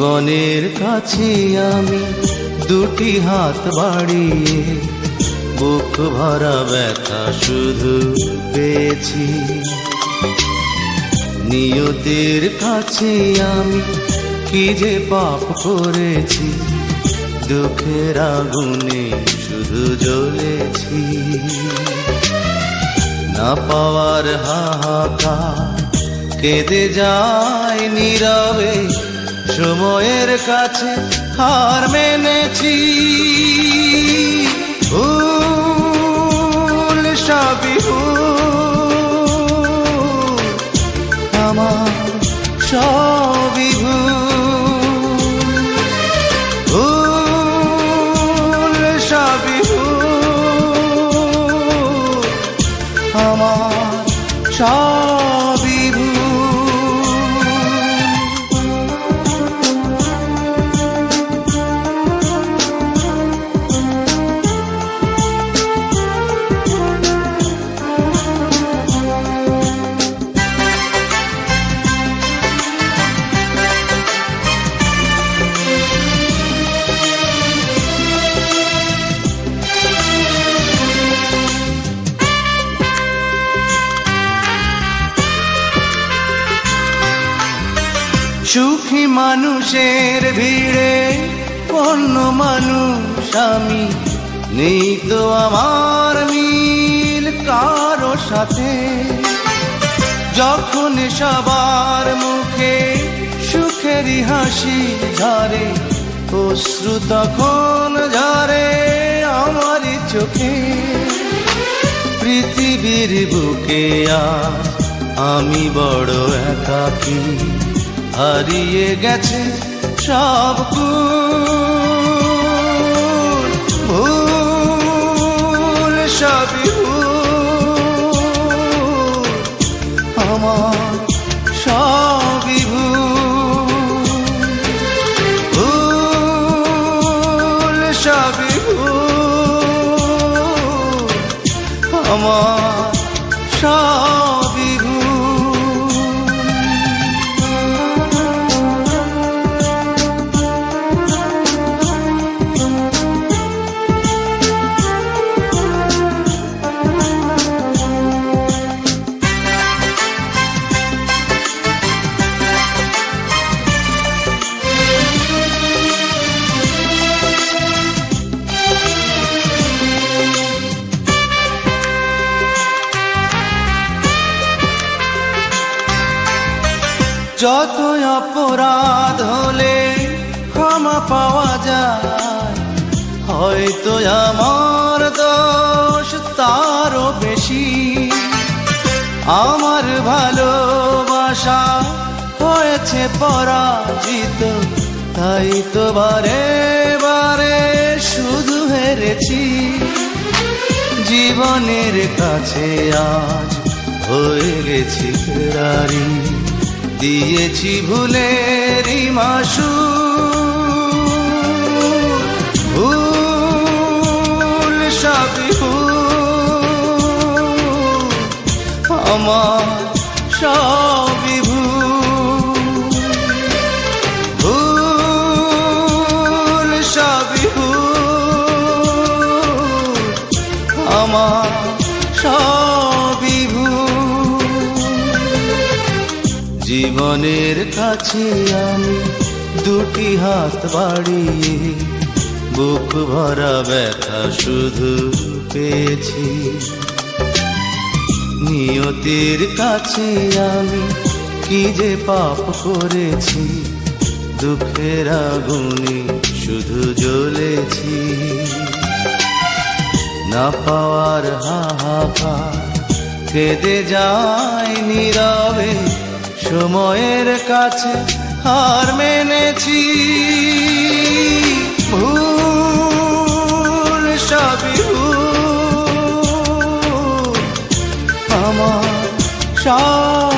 জীবনের কাছে আমি দুটি হাত বাড়িয়ে বুক ভরা ব্যথা শুধু পেয়েছি। নিয়তির কাছে আমি কি যে পাপ করেছি, দুঃখের আগুনে শুধু জ্বলেছি। না পাওয়ার হাহাকার কেঁদে যায় নীরবে সময়ের কাছে হার মেনেছি। ভুল সবই ভুল, আমার সবই ভুল। ভুল সবই ভুল, আমার সবই সুখী মানুষের ভিড়ে, অন্য মানুষ আমি নেই তো আমার মিল কারও সাথে। যখন সবার মুখে সুখেরই হাসি ঝরে, অশ্রু তখন ঝরে আমারই চোখে। পৃথিবীর বুকে আমি বড় একাকী। হারিয়ে গেছে সব কুল ভুল সবই ভুল আমার সবই ভুল ভুল সবই ভুল আমার যত অপরাধ হলে ক্ষমা পাওয়া যায়। হয়তো আমার দোষ তারও বেশি। আমার ভালোবাসা হয়েছে পরাজিত, তাই তো বারে বারে শুধু হেরেছি। জীবনের কাছে আজ হয়ে গেছি ফেরারি। দিয়েছি ভুলে মাসু ভুল সবই ভুল। আমার সবই জীবনের কাছে আমি দুটি হাত বাড়িয়ে বুক ভরা ব্যথা শুধু পেয়েছি। নিয়তির কাছে আমি কি যে পাপ করেছি, দুঃখের আগুনে শুধু জ্বলেছি। না পাওয়ার হাহাকার কেঁদে যায় নীরবে সময়ের কাছে হার মেনেছি। ভুল সবই আমার সবই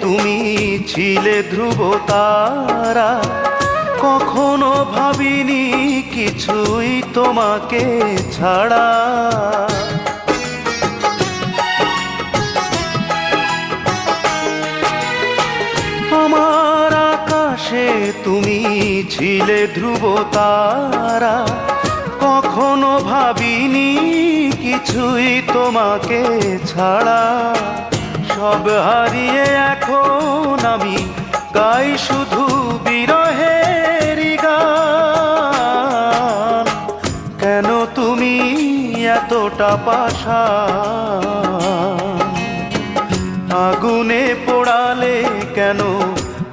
তুমি ছিলে ধ্রুব তারা কখনো ভাবিনি কিছুই তোমাকে ছাড়া। আমার আকাশে তুমি ছিলে ধ্রুব তারা কখনো ভাবিনি কিছুই তোমাকে ছাড়া। সব হারিয়ে এখন আমি গাই শুধু বিরহের গান। কেন তুমি এতটা পাশা আগুনে পোড়ালে কেন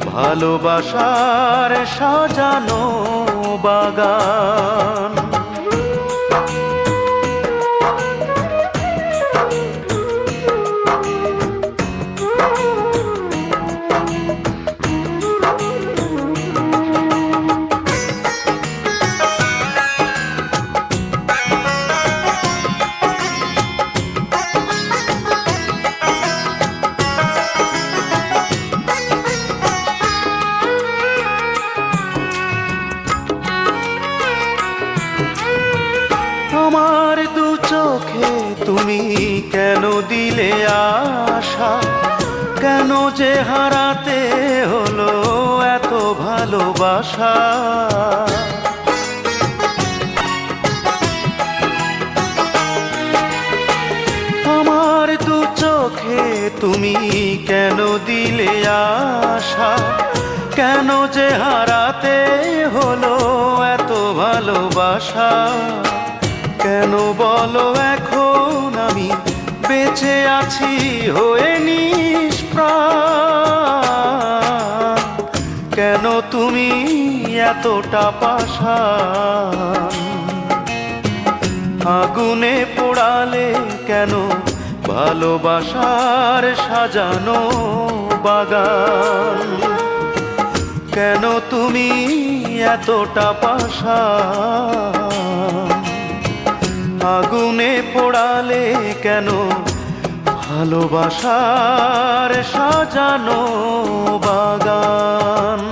ভালোবাসার সাজানো বাগান? চোখে তুমি কেন দিলে আশা? কেন যে হারাতে হলো এত ভালোবাসা? আমার দু চোখে তুমি কেন দিলে আশা? কেন যে হারাতে হলো এত ভালোবাসা? বলো এখন আমি বেঁচে আছি, হয়ে নিষ্প্রাণ কেন তুমি এতটা পাশা আগুনে পোড়ালে কেন ভালোবাসার সাজানো বাগান? কেন তুমি এতটা পাশা আগুনে পোড়ালে কেন? ভালোবাসার সাজানো বাগান।